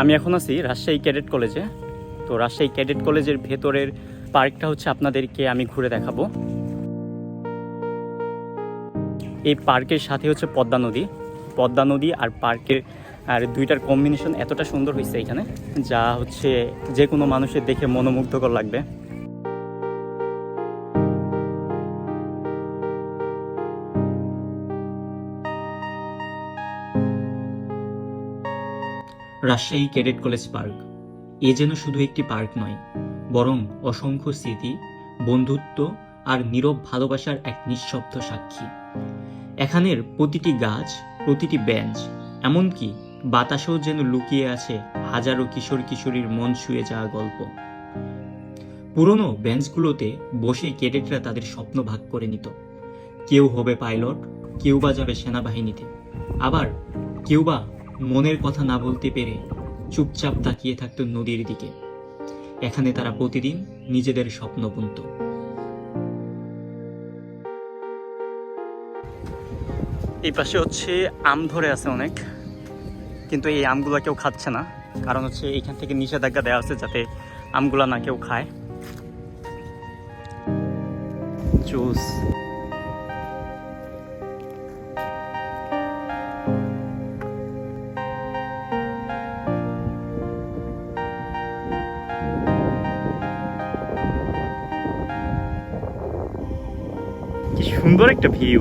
আমি এখন আছি রাজশাহী ক্যাডেট কলেজে। তো রাজশাহী ক্যাডেট কলেজের ভেতরের পার্কটা হচ্ছে আপনাদেরকে আমি ঘুরে দেখাবো। এই পার্কের সাথে হচ্ছে পদ্মা নদী। পদ্মা নদী আর পার্কের, আর দুইটার কম্বিনেশন এতটা সুন্দর হয়েছে এখানে, যা হচ্ছে যে কোনো মানুষের দেখে মনোমুগ্ধকর লাগবে। Rajshahi cadet college park. এ যেন শুধু একটি পার্ক নয়, বরং অসংখ্য স্মৃতি, বন্ধুত্ব আর নীরব ভালোবাসার এক নিঃশব্দ সাক্ষী। এখানের প্রতিটি গাছ, প্রতিটি বেঞ্চ এমনকি বাতাসেও যেন লুকিয়ে আছে হাজারো কিশোর কিশোরীর মন ছুঁয়ে যাওয়া গল্প। পুরনো বেঞ্চগুলোতে বসে ক্যাডেটরা তাদের স্বপ্ন ভাগ করে নিত। কেউ হবে পাইলট, কেউ বা যাবে সেনাবাহিনীতে। আবার কেউ বা মনের কথা না বলতে পেরে চুপচাপ তাকিয়ে থাকতো নদীর দিকে। এখানে তারা প্রতিদিন নিজেদের স্বপ্ন বুনত। এই পাশে হচ্ছে আম ধরে আছে অনেক, কিন্তু এই আমগুলো কেউ খাচ্ছে না, কারণ হচ্ছে এইখান থেকে নিষেধাজ্ঞা দেওয়া আছে যাতে আমগুলা না কেউ খায়। জুস। সুন্দর একটা ভিউ